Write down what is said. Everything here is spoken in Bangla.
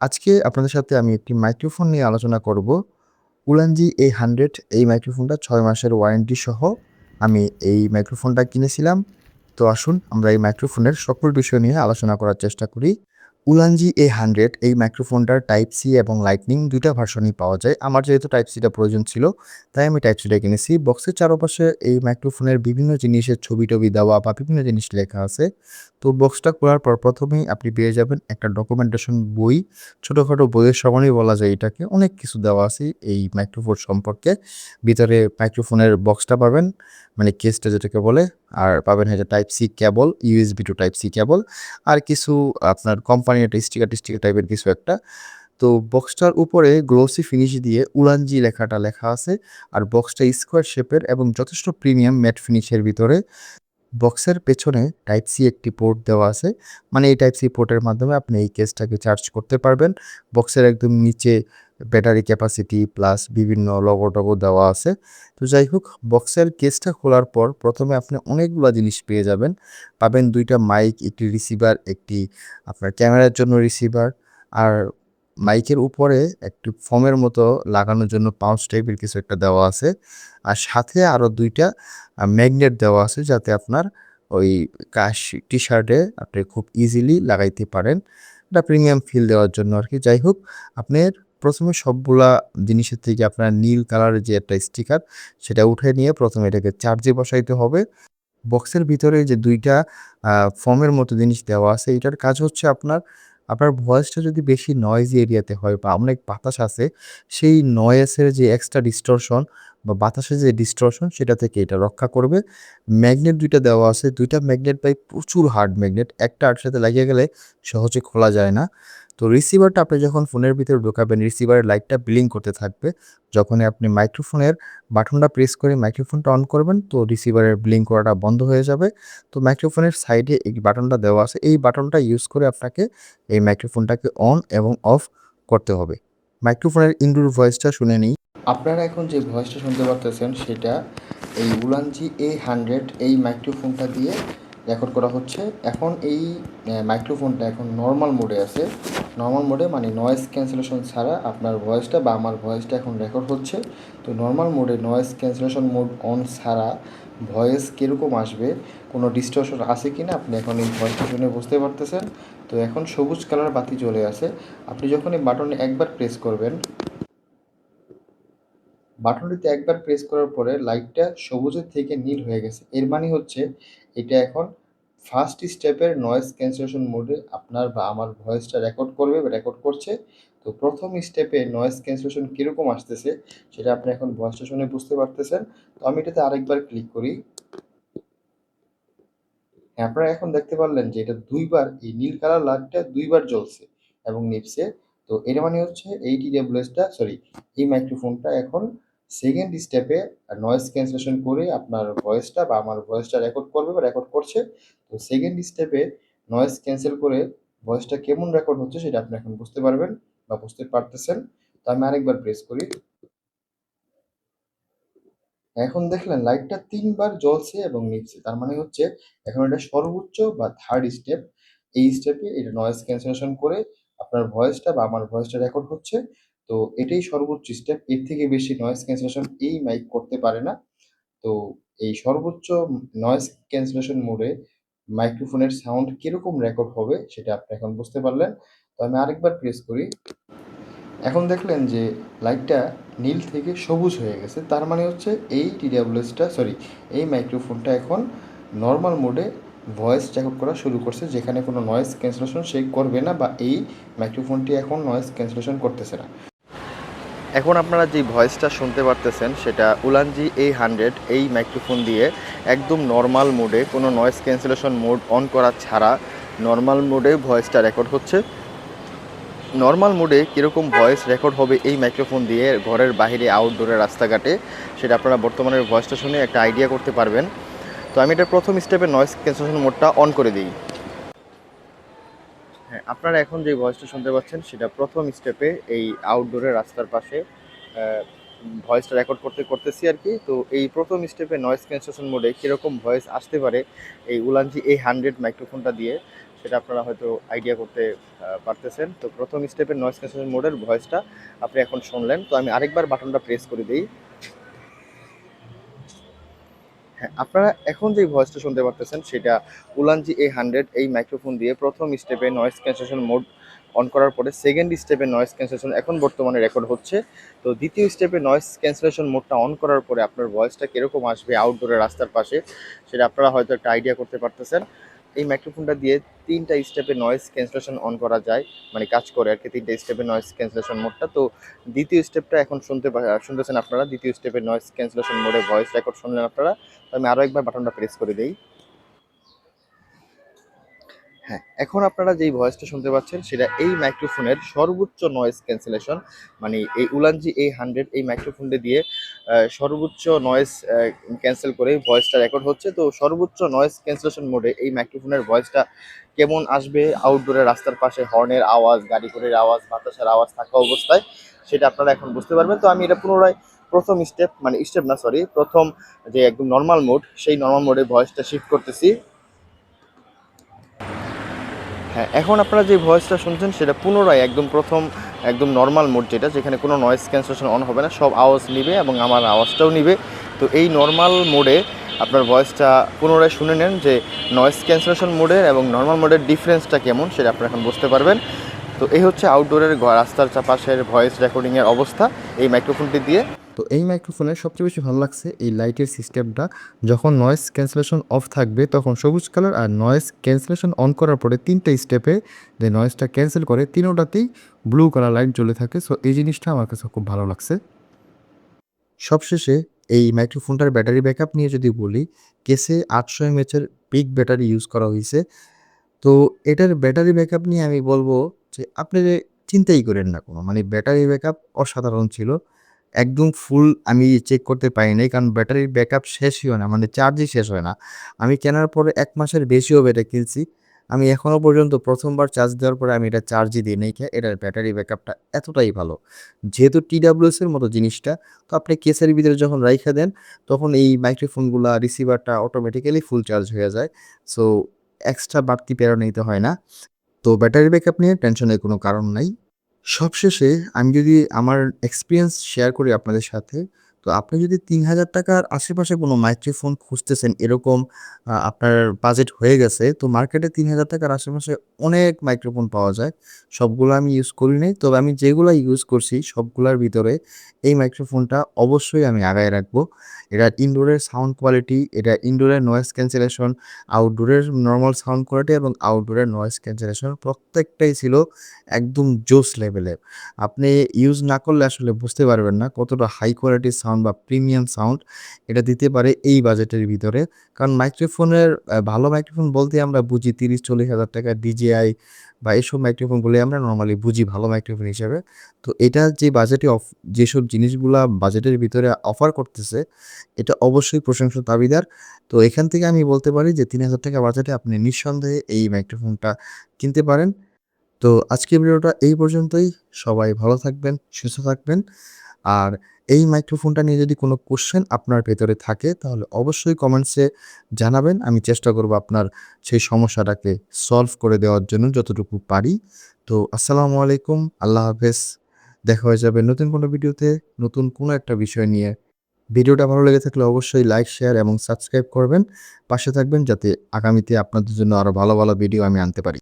আজকে আপনাদের সাথে আমি একটি মাইক্রোফোন নিয়ে আলোচনা করব। উলানজি A100 এই মাইক্রোফোনটা ছয় মাসের ওয়ারেন্টি সহ আমি এই মাইক্রোফোনটা কিনেছিলাম। তো আসুন, আমরা এই মাইক্রোফোনের সকল বিষয় নিয়ে আলোচনা করার চেষ্টা করি। উলানজি A100 এই মাইক্রোফোনটার টাইপ সি এবং লাইটনিং দুইটা ভার্সনই পাওয়া যায়। আমার যেহেতু টাইপ সিটা প্রয়োজন ছিল, তাই আমি টাইপ সিটা কিনেছি। বক্সের চারপাশে এই মাইক্রোফোনের বিভিন্ন জিনিসের ছবি-টবি দেওয়া বা বিভিন্ন জিনিস লেখা আছে। তো বক্সটা খোলার পর প্রথমেই আপনি পেয়ে যাবেন একটা ডকুমেন্টেশন বই। ছোটখাটো বইয়ের সমানই বলা যায় এটাকে। অনেক কিছু দেওয়া আছে এই মাইক্রোফোন সম্পর্কে। ভিতরে মাইক্রোফোনের বক্সটা পাবেন, মানে কেসটা যেটাকে বলে। আর পাবেন হচ্ছে type C cable, USB to type C cable. আর কিছু আপনার কোম্পানির একটা স্টিকার-টিস্টিকার টাইপের কিছু একটা। তো বক্সটার উপরে গ্লোসি ফিনিশ দিয়ে উলানজি লেখাটা লেখা আছে। আর বক্সটা স্কোয়ার শেপের এবং যথেষ্ট প্রিমিয়াম ম্যাট ফিনিশের ভিতরে। বক্সের পেছনে টাইপ সি একটি পোর্ট দেওয়া আছে। মানে এই টাইপ সি পোর্টের মাধ্যমে আপনি এই কেসটাকে চার্জ করতে পারবেন। বক্সের একদম নিচে ব্যাটারি ক্যাপাসিটি প্লাস বিভিন্ন লোগো-টোগো দেওয়া আছে। তো যাই হোক বক্সের কেসটা খোলার পর প্রথমে আপনি অনেকগুলা জিনিস পেয়ে যাবেন। পাবেন দুইটা মাইক, একটি রিসিভার, একটি আপনার ক্যামেরার জন্য রিসিভার। আর মাইকের উপরে একটি ফোমের মতো লাগানোর জন্য পাউচ টাইপের কিছু একটা দেওয়া আছে। আর সাথে আরও দুইটা ম্যাগনেট দেওয়া আছে যাতে আপনার ওই কাশ টি-শার্টে আপনি খুব ইজিলি লাগাইতে পারেন। এটা প্রিমিয়াম ফিল দেওয়ার জন্য আর কি যাই হোক আপনার ১ম এ সবগুলা জিনিসের থেকে আপনার নীল কালারের যে একটা স্টিকার, সেটা উঠে নিয়ে প্রথমে এটাকে চার্জে বসাইতে হবে। বক্সের ভিতরে যে দুইটা ফর্মের মতো জিনিস দেওয়া আছে, এটার কাজ হচ্ছে আপনার, আপনার ভয়েসটা যদি বেশি নয়েজি এরিয়াতে হয় বা অনেক বাতাস আছে, সেই নয়েজের যে এক্সট্রা ডিস্টরশন বা বাতাসের যে ডিস্টরশন সেটা থেকে এটা রক্ষা করবে। ম্যাগনেট দুইটা দেওয়া আছে। দুইটা ম্যাগনেট ভাই প্রচুর হার্ড ম্যাগনেট। একটা আরেকটার সাথে লাগিয়ে গেলে সহজে খোলা যায় না। তো রিসিভারটা আপনি যখন ফোনের ভিতরে ঢোকাবেন, রিসিভারের লাইটটা ব্লিঙ্ক করতে থাকবে। যখনই আপনি মাইক্রোফোনের বাটনটা প্রেস করে মাইক্রোফোনটা অন করবেন, তো রিসিভারের ব্লিঙ্ক করাটা বন্ধ হয়ে যাবে। তো মাইক্রোফোনের সাইডে এই বাটনটা দেওয়া আছে। এই বাটনটা ইউজ করে আপনাকে এই মাইক্রোফোনটাকে অন এবং অফ করতে হবে। মাইক্রোফোনের ইনডোর ভয়েসটা শুনে নিই। আপনারা এখন যে ভয়েসটা শুনতে পারতেছেন সেটা এই উলানজি A100 এই মাইক্রোফোনটা দিয়ে রেকর্ড করা হচ্ছে। এখন এই মাইক্রোফোনটা এখন নর্মাল মোডে আছে। নর্মাল মোডে মানে নয়েজ ক্যান্সেলেশন ছাড়া আপনার ভয়েসটা বা আমার ভয়েসটা এখন রেকর্ড হচ্ছে। তো নর্মাল মোডে নয়েজ ক্যান্সেলেশন মোড অন ছাড়া ভয়েস কীরকম আসবে, কোনো ডিস্টরশন আছে কি না আপনি এখন এই ভয়েসটা শুনে বুঝতে পারতেছেন। তো এখন সবুজ কালার বাতি চলে আছে। আপনি যখন এই বাটনে একবার প্রেস করবেন বাটনটিতে একবার প্রেস করার পরে লাইটটা সবুজের থেকে নীল হয়ে গেছে। এর মানে হচ্ছে এটা এখন ফার্স্ট স্টেপের নয়েজ ক্যান্সেলেশন মোডে আপনার বা আমার ভয়েসটা রেকর্ড করবে বা রেকর্ড করছে। তো প্রথম স্টেপে নয়েজ ক্যান্সেলেশন কীরকম আসতেছে সেটা আপনি এখন ভয়েসটা শুনে বুঝতে পারতেছেন। তো আমি এটাতে আরেকবার ক্লিক করি। হ্যাঁ, আপনারা এখন দেখতে পারলেন যে এটা দুইবার এই নীল কালার লাইটটা দুইবার জ্বলছে এবং নিভছে। তো এর মানে হচ্ছে এই টা সরি এই মাইক্রোফোনটা এখন সেকেন্ড স্টেপে নয়েজ ক্যান্সেলেশন করে আপনার ভয়েসটা বা আমার ভয়েসটা রেকর্ড করবে বা রেকর্ড করছে। তো সেকেন্ড স্টেপে নয়েজ ক্যান্সেল করে ভয়েসটা কেমন রেকর্ড হচ্ছে সেটা আপনি এখন বুঝতে পারবেন বা বুঝতে পারতেছেন। তো আমি আরেকবার প্রেস করি। এখন দেখলেন লাইটটা তিনবার জ্বলছে এবং নিচ্ছে তার মানে হচ্ছে এখন এটা সর্বোচ্চ বা থার্ড স্টেপ। এই স্টেপে এটা নয়েজ ক্যান্সেলেশন করে আপনার ভয়েসটা বা আমার ভয়েসটা রেকর্ড হচ্ছে। তো এটাই সর্বোচ্চ স্টেপ। এর থেকে বেশি নয়েজ ক্যান্সেলেশন এই মাইক করতে পারে না। তো এই সর্বোচ্চ নয়েজ ক্যান্সেলেশন মোডে মাইক্রোফোনের সাউন্ড কীরকম রেকর্ড হবে সেটা আপনি এখন বুঝতে পারলেন। তো আমি আরেকবার প্রেস করি। এখন দেখলেন যে লাইটটা নীল থেকে সবুজ হয়ে গেছে। তার মানে হচ্ছে এই TWS টা সরি এই মাইক্রোফোনটা এখন নর্মাল মোডে ভয়েস রেকর্ড করা শুরু করছে, যেখানে কোনো নয়েজ ক্যান্সেলেশন সে করবে না বা এই মাইক্রোফোনটি এখন নয়েজ ক্যান্সেলেশন করতেছে না। এখন আপনারা যে ভয়েসটা শুনতে পারতেছেন, সেটা উলানজি A100 এই মাইক্রোফোন দিয়ে একদম নর্মাল মোডে কোনো নয়েস ক্যান্সেলেশন মোড অন করা ছাড়া নর্মাল মোডে ভয়েসটা রেকর্ড হচ্ছে। নর্মাল মোডে কীরকম ভয়েস রেকর্ড হবে এই মাইক্রোফোন দিয়ে ঘরের বাহিরে আউটডোরে রাস্তাঘাটে, সেটা আপনারা বর্তমানে ভয়েসটা শুনে একটা আইডিয়া করতে পারবেন। তো আমি এটা প্রথম স্টেপে নয়েস ক্যান্সেলেশন মোডটা অন করে দিই। হ্যাঁ, আপনারা এখন যে ভয়েসটা শুনতে পাচ্ছেন সেটা প্রথম স্টেপে এই আউটডোরে রাস্তার পাশে ভয়েসটা রেকর্ড করতে করতেছি আর কি। তো এই প্রথম স্টেপে নয়েস ক্যান্সেলেশন মোডে কীরকম ভয়েস আসতে পারে এই উলানজি A100 মাইক্রোফোনটা দিয়ে সেটা আপনারা হয়তো আইডিয়া করতে পারতেছেন। তো প্রথম স্টেপের নয়েস ক্যান্সেলেশন মোডের ভয়েসটা আপনি এখন শুনলেন। তো আমি আরেকবার বাটনটা প্রেস করে দিই। হ্যাঁ আপনারা এখন যে ভয়েসটা শুনতে পারতেছেন, সেটা উলানজি এ হান্ড্রেড এই মাইক্রোফোন দিয়ে প্রথম স্টেপে নয়েস ক্যান্সেলেশন মোড অন করার পরে সেকেন্ড স্টেপে নয়েস ক্যান্সেলেশন এখন বর্তমানে রেকর্ড হচ্ছে। তো দ্বিতীয় স্টেপে নয়েস ক্যান্সেলেশন মোডটা অন করার পরে আপনার ভয়েসটা কীরকম আসবে আউটডোরে রাস্তার পাশে, সেটা আপনারা হয়তো একটা আইডিয়া করতে পারতেছেন। এই মাইক্রোফোনটা দিয়ে তিনটা স্টেপে নয়েজ ক্যান্সেলেশন অন করা যায়। মানে কাজ করে আর কি, তিনটা স্টেপে নয়েজ ক্যান্সেলেশন মোডটা তো দ্বিতীয় স্টেপটা এখন শুনতে শুনতেছেন আপনারা, দ্বিতীয় স্টেপে নয়েজ ক্যান্সেলেশন মোডে ভয়েস রেকর্ড শুনলেন আপনারা। আমি আরও একবার বাটনটা প্রেস করে দিই। হ্যাঁ এখন আপনারা যেই ভয়েসটা শুনতে পাচ্ছেন, সেটা এই মাইক্রোফোনের সর্বোচ্চ নয়েজ ক্যান্সেলেশন মানে এই উলানজি এই হান্ড্রেড এই মাইক্রোফোনটা দিয়ে সর্বোচ্চ নয়েস ক্যান্সেল করে ভয়েসটা রেকর্ড হচ্ছে। তো সর্বোচ্চ নয়েস ক্যান্সেলেশন মোডে এই মাইক্রোফোনের ভয়েসটা কেমন আসবে? আউটডোরে রাস্তার পাশে হর্নের আওয়াজ, গাড়ি ঘোড়ের আওয়াজ, বাতাসের আওয়াজ থাকা অবস্থায়, সেটা আপনারা এখন বুঝতে পারবেন। তো আমি এটা পুনরায় প্রথম স্টেপ মানে স্টেপ না সরি প্রথম যে একদম নর্মাল মোড সেই নর্মাল মোডে ভয়েসটা শিফট করতেছি। হ্যাঁ এখন আপনারা যে ভয়েসটা শুনছেন, সেটা পুনরায় একদম প্রথম, একদম নর্মাল মোড যেটা, যেখানে কোনো নয়েস ক্যান্সেলেশন অন হবে না, সব আওয়াজ নিবে এবং আমার আওয়াজটাও নিবে। তো এই নর্মাল মোডে আপনার ভয়েসটা পুনরায় শুনে নেন যে নয়েস ক্যান্সেলেশন মোডের এবং নর্মাল মোডের ডিফারেন্সটা কেমন, সেটা আপনারা এখন বুঝতে পারবেন। তো এই হচ্ছে আউটডোরের রাস্তার চাপাশের ভয়েস রেকর্ডিংয়ের অবস্থা। এই মাইক্রোফোনটি দিয়ে তো এই মাইক্রোফোনের সবচেয়ে বেশি ভালো লাগছে এই লাইটের সিস্টেমটা যখন নয়েজ ক্যান্সেলেশন অফ থাকবে, তখন সবুজ কালার আর নয়েজ ক্যান্সেলেশন অন করার পরে তিনটে স্টেপে যে নয়েজটা ক্যান্সেল করে, তিনোটাতেই ব্লু কালার লাইট জ্বলে থাকে। সো এই জিনিসটা আমার কাছে খুব ভালো লাগছে। সবশেষে এই মাইক্রোফোনটার ব্যাটারি ব্যাকআপ নিয়ে যদি বলি, কেসে আটশো এমএচের পিক ব্যাটারি ইউজ করা হয়েছে। তো এটার ব্যাটারি ব্যাকআপ নিয়ে আমি বলব যে, আপনি চিন্তাই করেন না কোনো। মানে ব্যাটারি ব্যাকআপ অসাধারণ ছিল। একদম ফুল আমি চেক করতে পারি নাই, কারণ ব্যাটারির ব্যাকআপ শেষই হয় না মানে চার্জই শেষ হয় না। আমি কেনার পরে এক মাসের বেশিও এটা কিনছি। আমি এখনও পর্যন্ত প্রথমবার চার্জ দেওয়ার পরে আমি এটা চার্জই দিই নাই এটার ব্যাটারি ব্যাকআপটা এতটাই ভালো। যেহেতু টিডাব্লিউএস এর মতো জিনিসটা, তো আপনি কেসের ভিতরে যখন রাইখা দেন, তখন এই মাইক্রোফোনগুলা রিসিভারটা অটোমেটিক্যালি ফুল চার্জ হয়ে যায়। সো এক্সট্রা বাড়তি প্যারা নিতে হয় না। তো ব্যাটারি ব্যাকআপ নিয়ে টেনশনের কোনো কারণ নাই। সবশেষে আমি যদি আমার এক্সপিরিয়েন্স শেয়ার করি আপনাদের সাথে, তো আপনি যদি তিন হাজার টাকার আশেপাশে কোনো মাইক্রোফোন খুঁজতেছেন, এরকম আপনার বাজেট হয়ে গেছে, তো মার্কেটে তিন হাজার টাকার আশেপাশে অনেক মাইক্রোফোন পাওয়া যায়। সবগুলো আমি ইউজ করি নাই, তবে আমি যেগুলো ইউজ করছি, সবগুলোর ভিতরে এই মাইক্রোফোনটা অবশ্যই আমি আগায় রাখব। এটা ইনডোরের সাউন্ড কোয়ালিটি এটা ইনডোরের নয়েজ ক্যান্সেলেশন আউটডোরের নর্মাল সাউন্ড কোয়ালিটি এবং আউটডোরের নয়েজ ক্যান্সেলেশন প্রত্যেকটাই ছিল একদম জোস লেভেলের আপনি ইউজ না করলে আসলে বুঝতে পারবেন না কতটা হাই কোয়ালিটির সাউন্ড বা প্রিমিয়াম সাউন্ড এটা দিতে পারে এই বাজেটের ভিতরে। কারণ মাইক্রোফোনের ভালো মাইক্রোফোন বলতে আমরা বুঝি তিরিশ, চল্লিশ হাজার টাকা ডিজিআই বা এইসব মাইক্রোফোনগুলি আমরা নর্মালি বুঝি ভালো মাইক্রোফোন হিসাবে। তো এটা যে বাজেটে অফ যেসব জিনিসগুলা বাজেটের ভিতরে অফার করতেছে, এটা অবশ্যই প্রশংসা দাবিদার। তো এখান থেকে আমি বলতে পারি যে তিন হাজার টাকা বাজেটে আপনি নিঃসন্দেহে এই মাইক্রোফোনটা কিনতে পারেন। তো আজকের ভিডিওটা এই পর্যন্তই। সবাই ভালো থাকবেন, সুস্থ থাকবেন। আর এই মাইক্রোফোনটা নিয়ে যদি কোনো কোশ্চেন আপনার ভেতরে থাকে, তাহলে অবশ্যই কমেন্টসে জানাবেন। আমি চেষ্টা করব আপনার সেই সমস্যাটাকে সলভ করে দেওয়ার জন্য যতটুকু পারি। তো আসসালামু আলাইকুম, আল্লাহ হাফেজ। দেখা হয়ে যাবে নতুন কোনো ভিডিওতে, নতুন কোনো একটা বিষয় নিয়ে। ভিডিওটা ভালো লেগে থাকলে অবশ্যই লাইক শেয়ার এবং সাবস্ক্রাইব করবেন। পাশে থাকবেন যাতে আগামীতে আপনাদের জন্য আরও ভালো ভালো ভিডিও আমি আনতে পারি।